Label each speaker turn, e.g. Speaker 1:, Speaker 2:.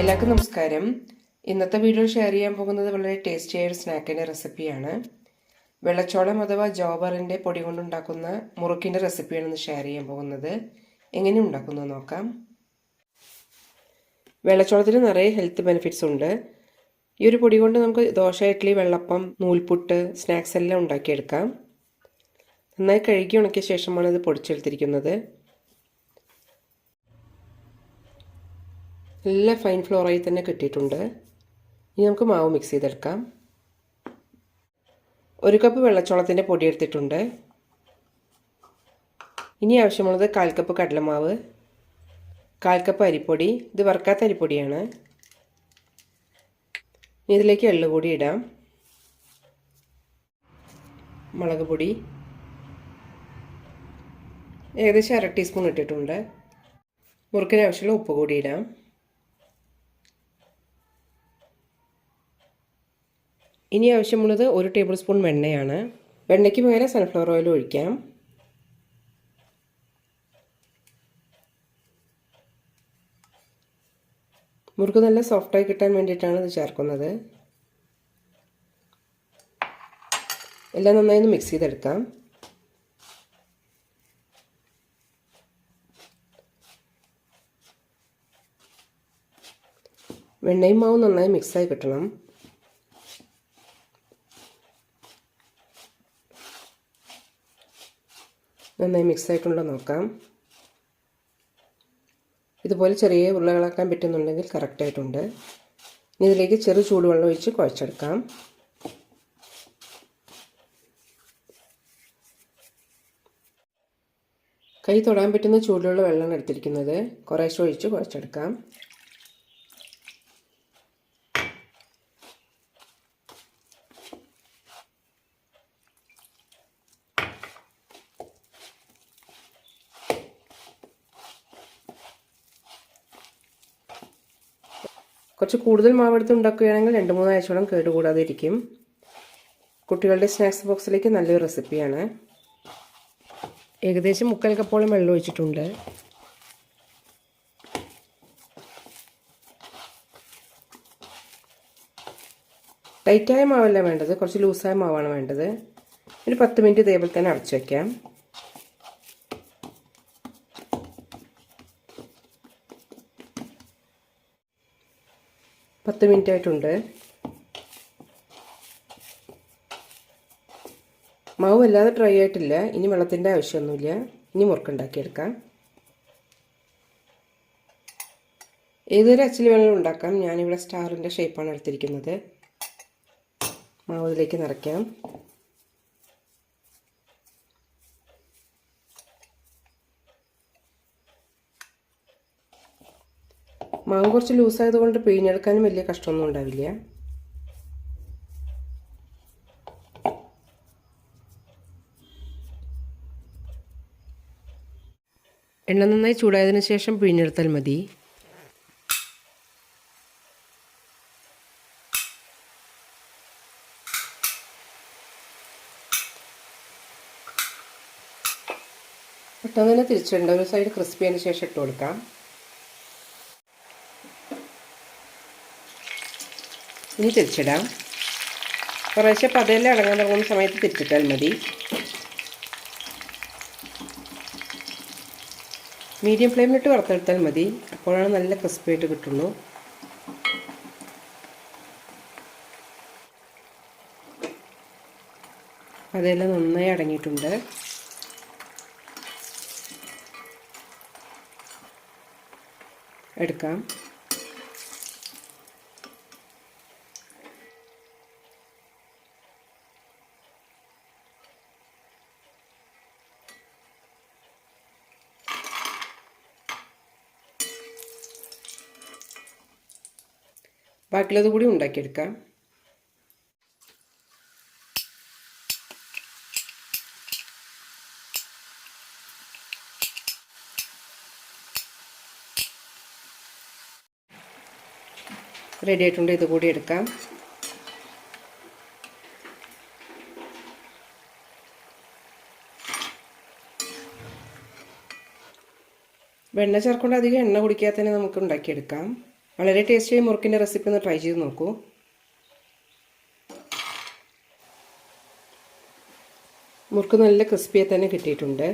Speaker 1: എല്ലാവർക്കും നമസ്കാരം. ഇന്നത്തെ വീഡിയോ ഷെയർ ചെയ്യാൻ പോകുന്നത് വളരെ ടേസ്റ്റിയായ ഒരു സ്നാക്കിന്റെ റെസിപ്പിയാണ് വെള്ളച്ചോളം അഥവാ ജോബറിന്റെ പൊടി കൊണ്ടുണ്ടാക്കുന്ന മുറുക്കിന്റെ റെസിപ്പിയാണ് ഇന്ന് ഷെയർ ചെയ്യാൻ പോകുന്നത്. എങ്ങനെ ഉണ്ടാക്കുന്നത് നോക്കാം. വെള്ളച്ചോളത്തിന് നിറയെ ഹെൽത്ത് ബെനിഫിറ്റ്സ് ഉണ്ട്. ഈ ഒരു പൊടി കൊണ്ട് നമുക്ക് ദോശ ഇഡ്ഡലി വെള്ളപ്പം നൂൽപുട്ട് സ്നാക്സ് എല്ലാം ഉണ്ടാക്കിയെടുക്കാം. നന്നായി കഴുകി ഉണക്കിയ ശേഷമാണ് ഇത് പൊടിച്ചെടുത്തിരിക്കുന്നത്. നല്ല ഫൈൻ ഫ്ലോറായി തന്നെ കിട്ടിയിട്ടുണ്ട്. ഇനി നമുക്ക് മാവ് മിക്സ് ചെയ്തെടുക്കാം. ഒരു കപ്പ് വെള്ളച്ചോളത്തിന്റെ പൊടി എടുത്തിട്ടുണ്ട്. ഇനി ആവശ്യമുള്ളത് കാൽ കപ്പ് കടലമാവ് കാൽ കപ്പ് അരിപ്പൊടി. ഇത് വറുക്കാത്ത അരിപ്പൊടിയാണ്. ഇനി ഇതിലേക്ക് എള്ളു കൂടി ഇടാം. മുളക് പൊടി. ഏകദേശം അര ടീസ്പൂൺ ഇട്ടിട്ടുണ്ട്. മുറുക്കിന് ആവശ്യമുള്ള ഉപ്പ് കൂടി ഇടാം. ഇനി ആവശ്യമുള്ളത് ഒരു ടേബിൾ സ്പൂൺ വെണ്ണയാണ്. വെണ്ണയ്ക്ക് പകരം സൺഫ്ലവർ ഓയിൽ ഒഴിക്കാം. മുറുക്ക് നല്ല സോഫ്റ്റായി കിട്ടാൻ വേണ്ടിയിട്ടാണ് ഇത് ചേർക്കുന്നത്. എല്ലാം നന്നായി ഒന്ന് മിക്സ് ചെയ്തെടുക്കാം. വെണ്ണയും മാവും നന്നായി മിക്സായി കിട്ടണം. നന്നായി മിക്സ് ആയിട്ടുണ്ടോ നോക്കാം. ഇതുപോലെ ചെറിയ ഉരുളകളാക്കാൻ പറ്റുന്നുണ്ടെങ്കിൽ കറക്റ്റായിട്ടുണ്ട് ഇനി ഇതിലേക്ക് ചെറു ചൂടുവെള്ളം ഒഴിച്ച് കുഴച്ചെടുക്കാം. കൈ തൊടാൻ പറ്റുന്ന ചൂടുള്ള വെള്ളമാണ് എടുത്തിരിക്കുന്നത്. കുറേശ്ശെ ഒഴിച്ച് കുഴച്ചെടുക്കാം. കുറച്ച് കൂടുതൽ മാവെടുത്ത് ഉണ്ടാക്കുകയാണെങ്കിൽ രണ്ട് മൂന്ന് ആഴ്ചയോളം കേടുകൂടാതെ ഇരിക്കും കുട്ടികളുടെ സ്നാക്സ് ബോക്സിലേക്ക് നല്ലൊരു റെസിപ്പിയാണ്. ഏകദേശം മുക്കാൽ കപ്പോളം വെള്ളം ഒഴിച്ചിട്ടുണ്ട്. ടൈറ്റായ മാവല്ല വേണ്ടത് കുറച്ച് ലൂസായ മാവാണ് വേണ്ടത്. ഒരു പത്ത് മിനിറ്റ് ഇതേപോലെ തന്നെ അടച്ചു വയ്ക്കാം പത്ത് മിനിറ്റ് ആയിട്ടുണ്ട് മാവ് വല്ലാതെ ഡ്രൈ ആയിട്ടില്ല. ഇനി വെള്ളത്തിന്റെ ആവശ്യമൊന്നുമില്ല. ഇനി മുറുക്കുണ്ടാക്കിയെടുക്കാം ഏതൊരു അച്ചിൽ വേണമെങ്കിലും ഉണ്ടാക്കാം. ഞാനിവിടെ സ്റ്റാറിന്റെ ഷേപ്പാണ് എടുത്തിരിക്കുന്നത്. മാവ് ഇതിലേക്ക് നിറയ്ക്കാം. മാവ് കുറച്ച് ലൂസായതുകൊണ്ട് പിഴിഞ്ഞെടുക്കാനും വലിയ കഷ്ടമൊന്നും ഉണ്ടാവില്ല. എണ്ണ നന്നായി ചൂടായതിനു ശേഷം പിഴിഞ്ഞെടുത്താൽ മതി. പെട്ടെന്ന് തന്നെ തിരിച്ചിടേണ്ട ഒരു സൈഡ് ക്രിസ്പി ആയതിനു ശേഷം ഇട്ട് കൊടുക്കാം ഇനി തിരിച്ചിടാം. കുറേശ്ശെ പതയിൽ അടങ്ങാൻ തുടങ്ങുന്ന സമയത്ത് തിരിച്ചിട്ടാൽ മതി. മീഡിയം ഫ്ലെയിമിലിട്ട് വറുത്തെടുത്താൽ മതി. അപ്പോഴാണ് നല്ല ക്രിസ്പി ആയിട്ട് കിട്ടുള്ളൂ. അതെല്ലാം നന്നായി അടങ്ങിയിട്ടുണ്ട്. എടുക്കാം. ബാക്കിയുള്ളത് കൂടി ഉണ്ടാക്കിയെടുക്കാം. റെഡി ആയിട്ടുണ്ട്. ഇത് കൂടി എടുക്കാം. വെണ്ണ ചേർക്കൊണ്ട് അധികം എണ്ണ കുടിക്കാതെ തന്നെ നമുക്ക് ഉണ്ടാക്കിയെടുക്കാം. വളരെ ടേസ്റ്റിയായി മുറുക്കിന്റെ റെസിപ്പി ഒന്ന് ട്രൈ ചെയ്ത് നോക്കൂ. മുറുക്ക് നല്ല ക്രിസ്പിയായി തന്നെ കിട്ടിയിട്ടുണ്ട്.